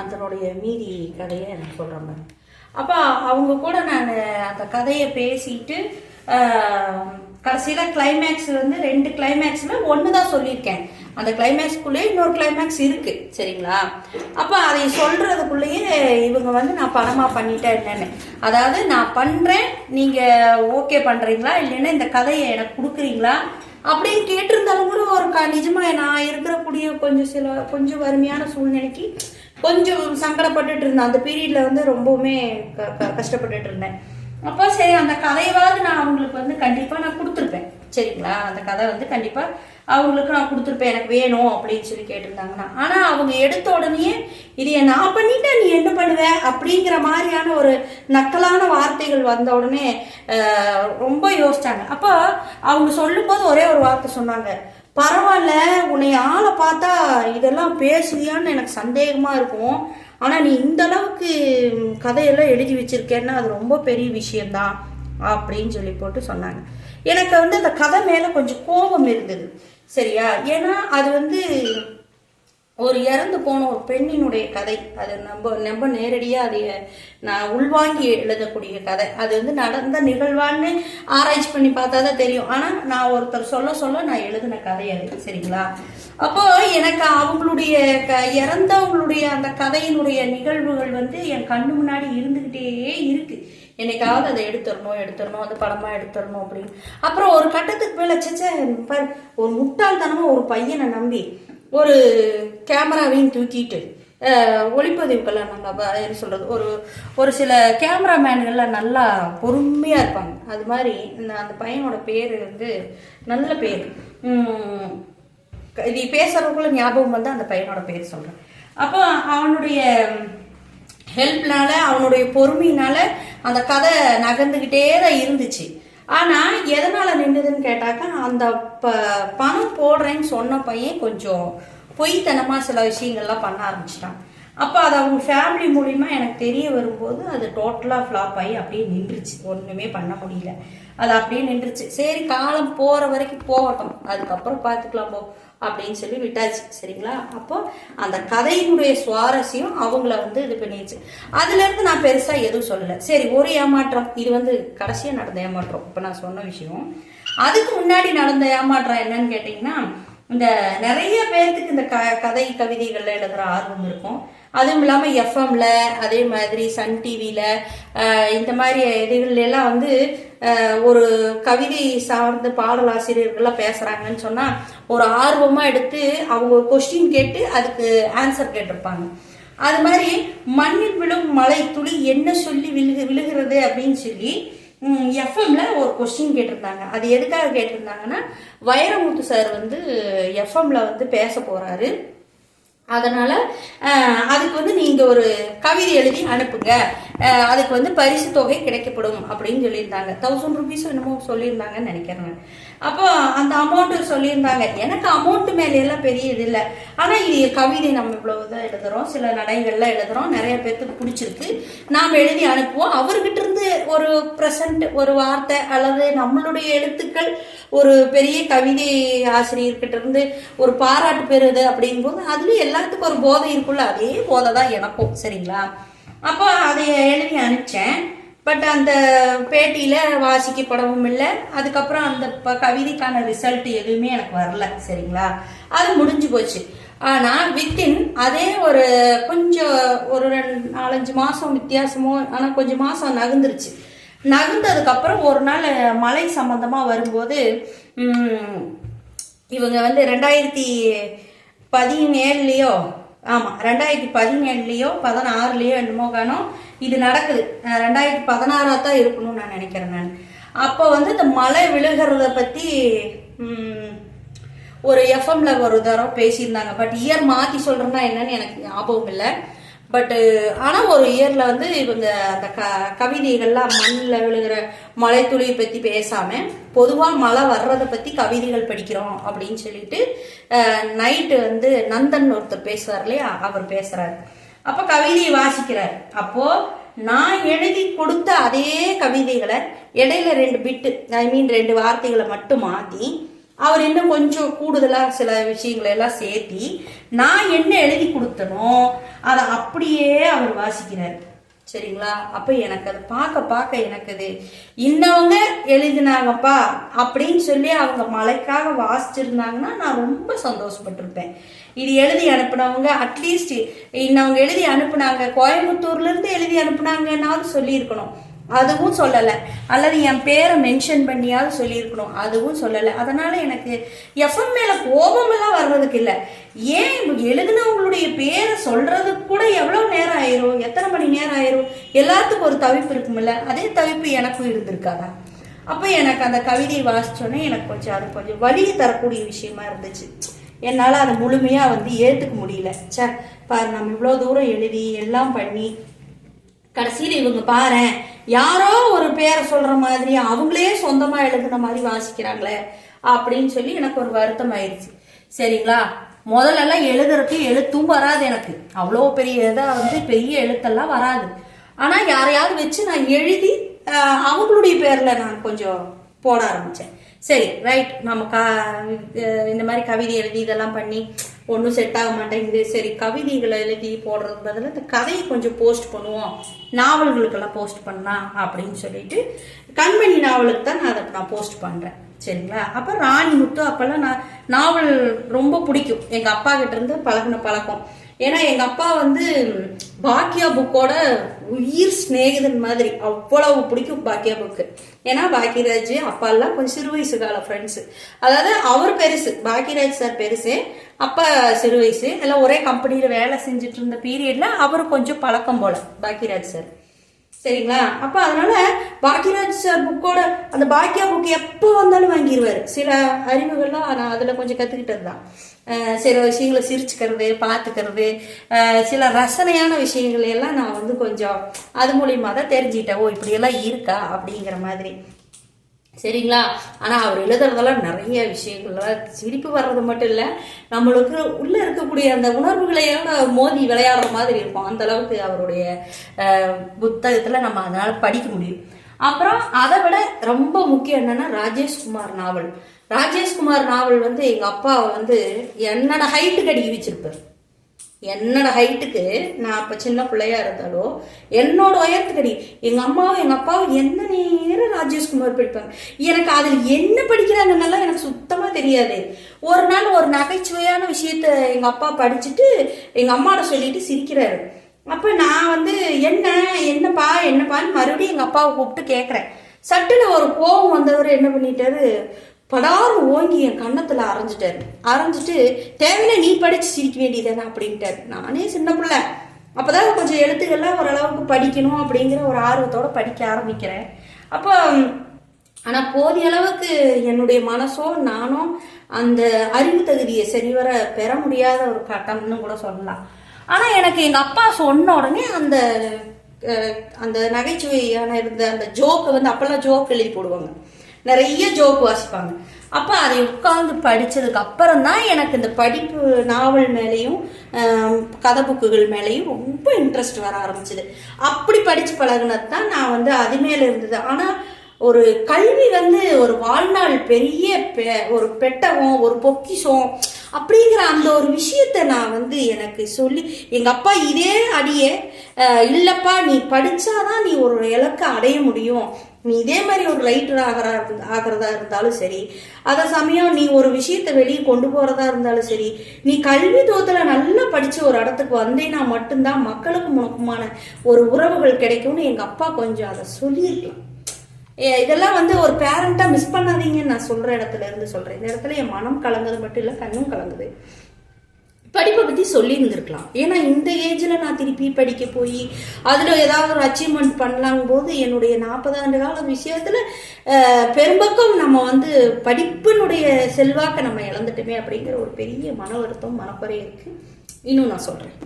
அதனுடைய மீதி கதையை எனக்கு சொல்கிறேன் அப்போ அவங்க கூட நான் அந்த கதையை பேசிட்டு கடைசியில் கிளைமேக்ஸ் வந்து ரெண்டு கிளைமேக்ஸில் ஒன்று தான் சொல்லியிருக்கேன். அந்த கிளைமேக்ஸ்க்குள்ளேயே இன்னொரு கிளைமேக்ஸ் இருக்குது சரிங்களா? அப்போ அதை சொல்கிறதுக்குள்ளேயே இவங்க வந்து நான் பணமாக பண்ணிட்டேன் என்னென்னு. அதாவது நான் பண்ணுறேன் நீங்கள் ஓகே பண்ணுறீங்களா இல்லைன்னா இந்த கதையை எனக்கு கொடுக்குறீங்களா? அப்படின்னு கேட்டிருந்தாலும் கூட ஒரு க நிஜமாக நான் இருக்கக்கூடிய கொஞ்சம் சில கொஞ்சம் வறுமையான சூழ்நிலைக்கு கொஞ்சம் சங்கடப்பட்டுட்டு இருந்தேன். அந்த பீரியட்ல வந்து ரொம்பவுமே க- கஷ்டப்பட்டுட்டு இருந்தேன். அப்போ சரி அந்த கதையாவது நான் அவங்களுக்கு வந்து கண்டிப்பாக நான் கொடுத்துருப்பேன். சரிங்களா? அந்த கதை வந்து கண்டிப்பாக அவங்களுக்கு நான் கொடுத்துருப்பேன். எனக்கு வேணும் அப்படின்னு சொல்லி கேட்டிருந்தாங்கன்னா. ஆனால் அவங்க எடுத்த உடனே இதைய நான் பண்ணிட்டேன் நீ என்ன பண்ணுவ? அப்படிங்கிற மாதிரியான ஒரு நக்கலான வார்த்தைகள் வந்த உடனே ரொம்ப யோசிச்சாங்க. அப்போ அவங்க சொல்லும்போது ஒரே ஒரு வார்த்தை சொன்னாங்க. பரவாயில்ல உன்னை ஆளை பார்த்தா இதெல்லாம் பேசுவியான்னு எனக்கு சந்தேகமா இருக்கும். ஆனா நீ இந்த அளவுக்கு கதையெல்லாம் எழுதி வச்சிருக்கேன்னா அது ரொம்ப பெரிய விஷயம்தான் அப்படின்னு சொல்லி போட்டு சொன்னாங்க. எனக்கு வந்து அந்த கதை மேல கொஞ்சம் கோபம் இருந்தது. சரியா? ஏன்னா அது வந்து ஒரு இறந்து போன ஒரு பெண்ணினுடைய கதை. அது நம்ம நம்ம நேரடியாக அதை நான் உள்வாங்கி எழுதக்கூடிய கதை. அது வந்து நடந்த நிகழ்வான்னு ஆராய்ச்சி பண்ணி பார்த்தா தான் தெரியும். ஆனால் நான் ஒருத்தர் சொல்ல சொல்ல நான் எழுதின கதை அது சரிங்களா? அப்போ எனக்கு அவங்களுடைய க இறந்தவங்களுடைய அந்த கதையினுடைய நிகழ்வுகள் வந்து என் கண்ணு முன்னாடி இருந்துக்கிட்டே இருக்கு. என்னைக்காவது அதை எடுத்துடணும் எடுத்துடணும் அந்த படமா எடுத்துடணும் அப்படின்னு. அப்புறம் ஒரு கட்டத்துக்கு மேல சச்ச ஒரு முட்டாள்தனமா ஒரு பையனை நம்பி ஒரு கேமராவையும் தூக்கிட்டு ஒளிப்பதிவுக்கெல்லாம் நல்லா என்ன சொல்கிறது ஒரு ஒரு சில கேமராமேன்கள்லாம் நல்லா பொறுமையாக இருப்பாங்க. அது மாதிரி இந்த அந்த பையனோட பேர் வந்து நல்ல பேர். இது பேசுகிறவங்களும் ஞாபகம் வந்து அந்த பையனோட பேர் சொல்கிறேன் அப்போ அவனுடைய ஹெல்ப்னால அவனுடைய பொறுமையினால அந்த கதை நகர்ந்துக்கிட்டே தான் இருந்துச்சு. ஆனால் எதனால் நின்றுதுன்னு கேட்டாக்கா அந்த ப பணம் போடுறேன்னு சொன்ன பையன் கொஞ்சம் பொய்த்தனமாக சில விஷயங்கள்லாம் பண்ண ஆரம்பிச்சிட்டான். அப்போ அது அவங்க ஃபேமிலி மூலிமா எனக்கு தெரிய வரும்போது அது டோட்டலாக ஃப்ளாப் ஆகி அப்படியே நின்றுச்சு. ஒன்றுமே பண்ண முடியல. அது அப்படியே நின்றுச்சு. சரி காலம் போகிற வரைக்கும் போகட்டும். அதுக்கப்புறம் பார்த்துக்கலாம் போ அப்படின்னு சொல்லி விட்டாச்சு. சரிங்களா? அப்போ அந்த கதையினுடைய சுவாரஸ்யம் அவங்கள வந்து இது பண்ணிடுச்சு. அதுலேருந்து நான் பெருசாக எதுவும் சொல்லலை. சரி ஒரு ஏமாற்றம். இது வந்து கடைசியாக நடந்த ஏமாற்றம். இப்போ நான் சொன்ன விஷயம். அதுக்கு முன்னாடி நடந்த ஏமாற்றம் என்னன்னு கேட்டிங்கன்னா இந்த நிறைய பேர்த்துக்கு இந்த க கதை கவிதைகள்ல எழுதுகிற ஆர்வம் இருக்கும். அதுவும் இல்லாமல் எஃப்எம்ல அதே மாதிரி சன் டிவியில் இந்த மாதிரி இதுகள்ல எல்லாம் வந்து ஒரு கவிதை சார்ந்த பாடலாசிரியர்கள்லாம் பேசுகிறாங்கன்னு சொன்னால் ஒரு ஆர்வமாக எடுத்து அவங்க ஒரு கொஸ்டின் கேட்டு அதுக்கு ஆன்சர் கேட்டிருப்பாங்க. அது மாதிரி மண்ணில் விழும் மலை துளி என்ன சொல்லி விழுகு விழுகிறது அப்படின்னு சொல்லி எஃப்எம்ல ஒரு கொஸ்டின் கேட்டிருந்தாங்க. அது எதுக்காக கேட்டிருந்தாங்கன்னா வைரமுத்து சார் வந்து எஃப்எம்ல வந்து பேச போறாரு. அதனால அதுக்கு வந்து நீங்க ஒரு கவிதை எழுதி அனுப்புங்க. அதுக்கு வந்து பரிசு தொகை கிடைக்கப்படும் அப்படின்னு சொல்லியிருந்தாங்க. தௌசண்ட் ருபீஸ் என்னமோ சொல்லியிருந்தாங்கன்னு நினைக்கிறேன் அப்போ அந்த அமௌண்ட் சொல்லியிருந்தாங்க. எனக்கு அமௌண்ட் மேல எல்லாம் பெரிய இது இல்லை. ஆனா இது கவிதை நம்ம இவ்வளவுதான் எழுதுறோம். சில நடைகள்லாம் எழுதுறோம். நிறைய பேர்த்துக்கு பிடிச்சிருக்கு. நாம் எழுதி அனுப்புவோம். அவர்கிட்ட இருந்து ஒரு ப்ரெசன்ட் ஒரு வார்த்தை அல்லது நம்மளுடைய எழுத்துக்கள் ஒரு பெரிய கவிதை ஆசிரியர்கிட்ட இருந்து ஒரு பாராட்டு பெறுது அப்படிங்கும்போது அதுலேயும் எல்லாத்துக்கும் ஒரு போதை இருக்குல்ல அதே போதை தான் எனக்கும் சரிங்களா? அப்போ அதை எழுதி அனுப்பிச்சேன். பட் அந்த பேட்டியில் வாசிக்கப்படவும் இல்லை. அதுக்கப்புறம் அந்த ப- கவிதைக்கான ரிசல்ட் எதுவுமே எனக்கு வரல சரிங்களா? அது முடிஞ்சு போச்சு. ஆனா வித்தின் அதே ஒரு கொஞ்சம் ஒரு ரெண்டு நாலஞ்சு மாசம் வித்தியாசமோ ஆனா கொஞ்சம் மாசம் நகர்ந்துருச்சு. நகர்ந்ததுக்கு அப்புறம் ஒரு நாள் மழை சம்பந்தமா வரும்போது இவங்க வந்து ரெண்டாயிரத்தி பதினேழுலயோ ஆமா ரெண்டாயிரத்தி பதினேழுலயோ பதினாறுலயோ என்னமோ காணும் இது நடக்குது. ரெண்டாயிரத்தி பதினாறா தான் இருக்கணும்னு நான் நினைக்கிறேன் நான். அப்போ வந்து இந்த மழை விழுகிறத பத்தி உம், ஒரு எஃப்எம்ல ஒரு தடவை பேசியிருந்தாங்க. பட் இயர் மாத்தி சொல்றேன்னா என்னன்னு எனக்கு ஞாபகம் இல்லை. பட் ஆனா ஒரு இயர்ல வந்து இவங்க அந்த க கவிதைகள்லாம் மண்ணில் விழுகிற மழைத்துளியை பத்தி பேசாம பொதுவா மழை வர்றதை பத்தி கவிதைகள் படிக்கிறோம் அப்படின்னு சொல்லிட்டு நைட்டு வந்து நந்தன் ஒருத்தர் பேசுவார் இல்லையா? அவர் பேசுறாரு. அப்ப கவிதையை வாசிக்கிறார். அப்போ நான் எழுதி கொடுத்த அதே கவிதைகளை இடையில ரெண்டு பிட்டு ஐ மீன் ரெண்டு வார்த்தைகளை மட்டும் மாத்தி அவர் இன்னும் கொஞ்சம் கூடுதலாக சில விஷயங்களை எல்லாம் சேர்த்தி நான் என்ன எழுதி கொடுத்தனோ அதை அப்படியே அவர் வாசிக்கிறார். சரிங்களா? அப்போ எனக்கு அது பார்க்க பார்க்க எனக்கு அது இன்னவங்க எழுதினாங்கப்பா அப்படின்னு சொல்லி அவங்க மலைக்காக வாசிச்சிருந்தாங்கன்னா நான் ரொம்ப சந்தோஷப்பட்டிருப்பேன். இது எழுதி அனுப்புனவங்க அட்லீஸ்ட் இன்னவங்க எழுதி அனுப்புனாங்க. கோயம்புத்தூர்லேருந்து எழுதி அனுப்புனாங்கன்னாலும் சொல்லியிருக்கணும். அதுவும் சொல்லலை. அல்லது என் பேரை மென்ஷன் பண்ணியாவது சொல்லியிருக்கணும். அதுவும் சொல்லலை. அதனால் எனக்கு எஃப்எம் மேலே கோபமெல்லாம் வர்றதுக்கு இல்லை. ஏன் இப்ப எழுதினவங்களுடைய பேரை சொல்கிறதுக்கு கூட எவ்வளோ நேரம் ஆயிரும்? எத்தனை மணி நேரம் ஆயிரும்? எல்லாத்துக்கும் ஒரு தவிப்பு இருக்குமில்ல. அதே தவிப்பு எனக்கும் இருந்திருக்காதா? அப்போ எனக்கு அந்த கவிதையை வாசிச்சோன்னே எனக்கு கொஞ்சம் அது கொஞ்சம் வழியை தரக்கூடிய விஷயமா இருந்துச்சு. என்னால் அதை முழுமையாக வந்து ஏற்றுக்க முடியல. ச்சே பாரு நம்ம இவ்வளோ தூரம் எழுதி எல்லாம் பண்ணி கடைசியில் இவங்க பாரேன் யாரோ ஒரு பேரை சொல்ற மாதிரி அவங்களே சொந்தமா எழுதுன மாதிரி வாசிக்கிறாங்களே அப்படின்னு சொல்லி எனக்கு ஒரு வருத்தம் ஆயிடுச்சு. சரிங்களா? முதல்ல எல்லாம் எழுதுறதுக்கு எழுத்தும் வராது எனக்கு. அவ்வளோ பெரிய இதாக வந்து பெரிய எழுத்தெல்லாம் வராது. ஆனால் யாரையாவது வச்சு நான் எழுதி அவங்களுடைய பேரில் நான் கொஞ்சம் போட ஆரம்பித்தேன் சரி ரைட் நம்ம கா இந்த மாதிரி கவிதை எழுதி இதெல்லாம் பண்ணி ஒன்றும் செட் ஆக மாட்டேங்குது. சரி கவிதைகளை எழுதி போடுறது பதில் இந்த கதையை கொஞ்சம் போஸ்ட் பண்ணுவோம். நாவல்களுக்கெல்லாம் போஸ்ட் பண்ணலாம் அப்படின்னு சொல்லிட்டு கண்மணி நாவலுக்கு தான் நான் அதை நான் போஸ்ட் பண்ணுறேன் சரிங்களா? அப்போ ராணி முத்து அப்போல்லாம் நான் நாவல் ரொம்ப பிடிக்கும். எங்கள் அப்பா கிட்ட இருந்து பழகின பழக்கம். ஏன்னா எங்கள் அப்பா வந்து பாக்கியா புக்கோட உயிர் சிநேகிதன் மாதிரி அவ்வளவு பிடிக்கும் பாக்கியா புக்கு. ஏன்னா பாக்கியராஜ் அப்பா எல்லாம் கொஞ்சம் சிறு வயசு கால ஃப்ரெண்ட்ஸு அதாவது அவர் பெருசு பாக்கியராஜ் சார் பெருசு அப்பா சிறு வயசு. எல்லாம் ஒரே கம்பெனியில் வேலை செஞ்சுட்டு இருந்த பீரியட்ல அவர் கொஞ்சம் பழக்கம் போல பாக்கியராஜ் சார் சரிங்களா? அப்போ அதனால பாக்கியராஜ் சார் புக்கோட அந்த பாக்கியா புக் எப்போ வந்தாலும் வாங்கிடுவார் சில அறிவுகள்லாம் நான் அதில் கொஞ்சம் கற்றுக்கிட்டது தான் சில விஷயங்களை சிரிச்சுக்கிறது பார்த்துக்கிறது சில ரசனையான விஷயங்கள் எல்லாம் நான் வந்து கொஞ்சம் அது மூலியமாக தான் தெரிஞ்சுக்கிட்டேன். ஓ இப்படியெல்லாம் இருக்கா அப்படிங்கிற மாதிரி. சரிங்களா? ஆனால் அவர் எழுதுறதெல்லாம் நிறைய விஷயங்கள்லாம் சிரிப்பு வர்றது மட்டும் இல்லை நம்மளுக்கு உள்ளே இருக்கக்கூடிய அந்த உணர்வுகளையோட மோதி விளையாடுற மாதிரி இருக்கும். அந்த அளவுக்கு அவருடைய புத்தகத்தில் நம்ம அதனால் படிக்க முடியும். அப்புறம் அதை விட ரொம்ப முக்கியம் என்னன்னா ராஜேஷ்குமார் நாவல். ராஜேஷ்குமார் நாவல் வந்து எங்கள் அப்பாவை வந்து என்னோட ஹைட்டுக்கு அடிக்க வச்சிருப்பார் என்னோட ஹைட்டுக்கு நான் அப்போ சின்ன பிள்ளையா இருந்தாலோ என்னோட உயரத்துக்கு அடி எங்கள் அம்மாவும் எங்கள் அப்பாவும் எந்த நேரம் ராஜேஷ்குமார் படிப்பாங்க. எனக்கு அதில் என்ன படிக்கிறாங்கன்னெல்லாம் எனக்கு சுத்தமாக தெரியாது. ஒரு நாள் ஒரு நகைச்சுவையான விஷயத்த எங்கள் அப்பா படிச்சுட்டு எங்கள் அம்மாவோட சொல்லிட்டு சிரிக்கிறாரு. அப்போ நான் வந்து என்ன என்னப்பா என்னப்பான்னு மறுபடியும் எங்கள் அப்பாவை கூப்பிட்டு கேட்குறேன் சட்டுன்னு ஒரு கோபம் வந்தவர் என்ன பண்ணிட்டாரு? படார்னு ஓங்கி என் கன்னத்தில் அரைஞ்சிட்டாரு. அரைஞ்சிட்டு தேவையில்ல நீ படித்து சிரிக்க வேண்டியதானே அப்படின்ட்டாரு. நானே சின்ன பிள்ளை. அப்போதான் கொஞ்சம் எழுத்துக்கள்லாம் ஓரளவுக்கு படிக்கணும் அப்படிங்கிற ஒரு ஆர்வத்தோட படிக்க ஆரம்பிக்கிறேன். அப்போ ஆனால் போதிய அளவுக்கு என்னுடைய மனசோ நானும் அந்த அறிவு தகுதியை சரிவர பெற முடியாத ஒரு கட்டம்னு கூட சொல்லலாம். ஆனால் எனக்கு எங்கள் அப்பா சொன்ன உடனே அந்த அந்த நகைச்சுவையான இருந்த அந்த ஜோக்கை வந்து அப்போல்லாம் ஜோக் எழுதி போடுவாங்க. நிறைய ஜோக் வாசிப்பாங்க. அப்போ அதை உட்கார்ந்து படித்ததுக்கு அப்புறம் தான் எனக்கு இந்த படிப்பு நாவல் மேலேயும் கதை புக்குகள் மேலேயும் ரொம்ப இன்ட்ரெஸ்ட் வர ஆரம்பிச்சது. அப்படி படித்து பழகுனது தான் நான் வந்து அது மேலே இருந்தது. ஆனால் ஒரு கல்வி வந்து ஒரு வாழ்நாள் பெரிய பெ- ஒரு பெட்டகம் ஒரு பொக்கிஷம் அப்படிங்கிற அந்த ஒரு விஷயத்த நான் வந்து எனக்கு சொல்லி எங்கள் அப்பா இதே அடியே இல்லைப்பா நீ படித்தாதான் நீ ஒரு இலக்கை அடைய முடியும். நீ இதே மாதிரி ஒரு ரைட்டர் ஆகிறா ஆகிறதா இருந்தாலும் சரி அதே சமயம் நீ ஒரு விஷயத்தை வெளியே கொண்டு போகிறதா இருந்தாலும் சரி நீ கல்வி தோத்துல நல்லா படித்து ஒரு இடத்துக்கு வந்தேன்னா மட்டும்தான் மக்களுக்கும் உனக்குமான ஒரு உறவுகள் கிடைக்கும்னு எங்கள் அப்பா கொஞ்சம் அதை சொல்லியிருக்கலாம். இதெல்லாம் வந்து ஒரு பேரண்டா மிஸ் பண்ணாதீங்கன்னு நான் சொல்ற இடத்துல இருந்து சொல்றேன். இந்த இடத்துல என் மனம் கலங்குது மட்டும் இல்ல கண்ணும் கலங்குது. படிப்பை பத்தி சொல்லி இருந்திருக்கலாம் ஏன்னா இந்த ஏஜ்ல நான் திருப்பி படிக்க போய் அதுல ஏதாவது ஒரு அச்சீவ்மெண்ட் பண்ணலாம் போது என்னுடைய நாற்பது ஆண்டு கால விஷயத்துல பெரும்பக்கம் நம்ம வந்து படிப்பினுடைய செல்வாக்கை நம்ம இழந்துட்டோமே அப்படிங்கிற ஒரு பெரிய மன வருத்தம் மனக்குறை இருக்கு. இன்னும் நான் சொல்றேன்.